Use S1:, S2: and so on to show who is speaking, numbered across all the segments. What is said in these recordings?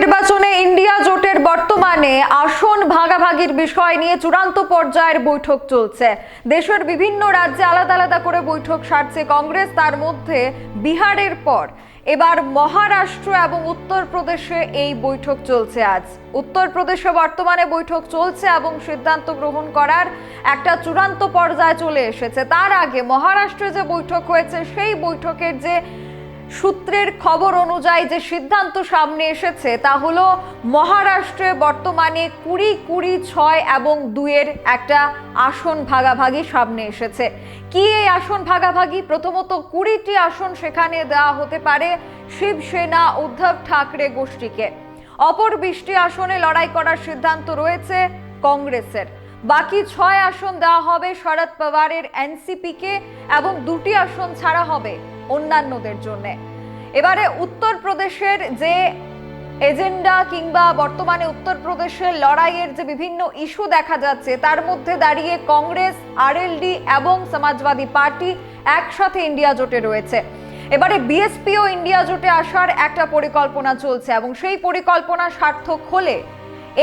S1: নির্বাচনে ইন্ডিয়া জোটের বর্তমানে আসন ভাগাভাগির বিষয় নিয়ে চূড়ান্ত পর্যায়ের বৈঠক চলছে। দেশের বিভিন্ন রাজ্যে আলাদা আলাদা করে বৈঠক সারছে কংগ্রেস, তার মধ্যে বিহারের পর। এবার মহারাষ্ট্র এবং উত্তরপ্রদেশে এই বৈঠক চলছে আজ। উত্তরপ্রদেশে বর্তমানে বৈঠক চলছে এবং সিদ্ধান্ত গ্রহণ করার একটা চূড়ান্ত পর্যায়ে চলে এসেছে। তার আগে মহারাষ্ট্রে যে বৈঠক হয়েছে, সেই বৈঠকের যে সূত্রের খবর অনুযায়ী যে সিদ্ধান্ত সামনে এসেছে, তা হলো মহারাষ্ট্রে বর্তমানে কুড়ি কুড়ি ছয় এবং দুইয়ের একটা আসন ভাগাভাগি সামনে এসেছে। কি এই আসন ভাগাভাগি? প্রথমত কুড়িটি আসন সেখানে দেওয়া হতে পারে শিবসেনা, উদ্ধব ঠাকরে গোষ্ঠীকে। অপর বিশটি আসনে লড়াই করার সিদ্ধান্ত রয়েছে কংগ্রেসের। বাকি ছয় আসন দেওয়া হবে শরদ পাওয়ারের, এনসিপিকে, এবং দুটি আসন ছাড়া হবে অন্যান্যদের জন্য। এবারে উত্তরপ্রদেশের যে এজেন্ডা কিংবা বর্তমানে উত্তরপ্রদেশের লড়াইয়ের যে বিভিন্ন ইস্যু দেখা যাচ্ছে, তার মধ্যে দাঁড়িয়ে কংগ্রেস, আরএলডি এবং সমাজবাদী পার্টি একসাথে ইন্ডিয়া জোটে রয়েছে। এবারে বিএসপিও ইন্ডিয়া জোটে আসার একটা পরিকল্পনা চলছে এবং সেই পরিকল্পনা সার্থক হলে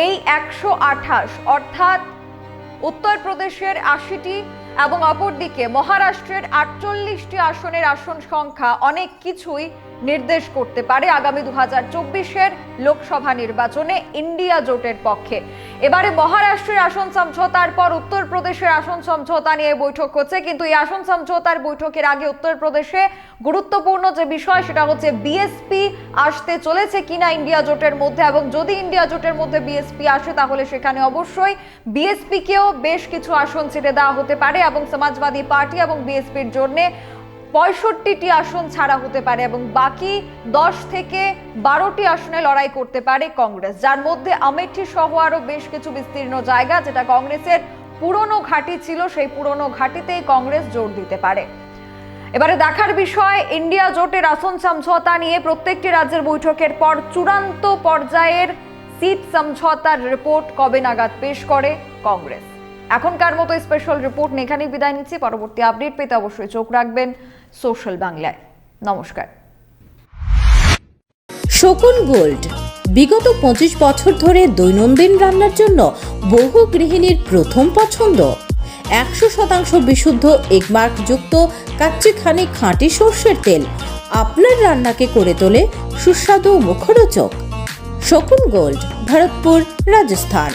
S1: এই একশো আঠাশ, অর্থাৎ উত্তরপ্রদেশের আশিটি এবং অপরদিকে মহারাষ্ট্রের আটচল্লিশটি আসনের আসন সংখ্যা অনেক কিছুই নির্দেশ করতে পারে আগামী দু হাজার চব্বিশের লোকসভা নির্বাচনে ইন্ডিয়া জোটের পক্ষে। এবারে মহারাষ্ট্রের আসন সমঝোতার পর উত্তরপ্রদেশের আসন সমঝোতা নিয়ে বৈঠক হচ্ছে। কিন্তু এই আসন সমঝোতার বৈঠকের আগে উত্তরপ্রদেশে গুরুত্বপূর্ণ যে বিষয়, সেটা হচ্ছে বিএসপি আসতে চলেছে কিনা ইন্ডিয়া জোটের মধ্যে। এবং যদি ইন্ডিয়া জোটের মধ্যে বিএসপি আসে, তাহলে সেখানে অবশ্যই বিএসপিকেও বেশ কিছু আসন ছেড়ে দেওয়া হতে পারে। এবং সমাজবাদী পার্টি এবং বিএসপির জন্য পঁয়ষট্টিটি আসন ছাড়া হতে পারে এবং বাকি দশ থেকে বারোটি আসনে লড়াই করতে পারে কংগ্রেস। যার মধ্যে আমেঠি সহ আরও বেশ কিছু বিস্তীর্ণ জায়গা, যেটা কংগ্রেসের পুরনো ঘাঁটি ছিল, সেই পুরনো ঘাঁটিতেই কংগ্রেস জোর দিতে পারে। এবারে দেখার বিষয়, ইন্ডিয়া জোটের আসন সমঝোতা নিয়ে প্রত্যেকটি রাজ্যের বৈঠকের পর চূড়ান্ত পর্যায়ের সিট সমঝোতার রিপোর্ট কবে নাগাদ পেশ করে কংগ্রেস? এখনকার মতো স্পেশাল রিপোর্ট এখানেই বিদায় নিচ্ছি। পরবর্তী আপডেট পেতে অবশ্যই চোখ রাখবেন সোশ্যাল বাংলায়। নমস্কার।
S2: শকুন গোল্ড, বিগত পঁচিশ বছর ধরে দৈনন্দিন রান্নার জন্য বহু গৃহিণীর প্রথম পছন্দ। একশো শতাংশ বিশুদ্ধ এগমার্কযুক্ত কাচ্চিখানি খাঁটি সর্ষের তেল আপনার রান্নাকে করে তোলে সুস্বাদু মুখরোচক। শকুন গোল্ড, ভরতপুর, রাজস্থান।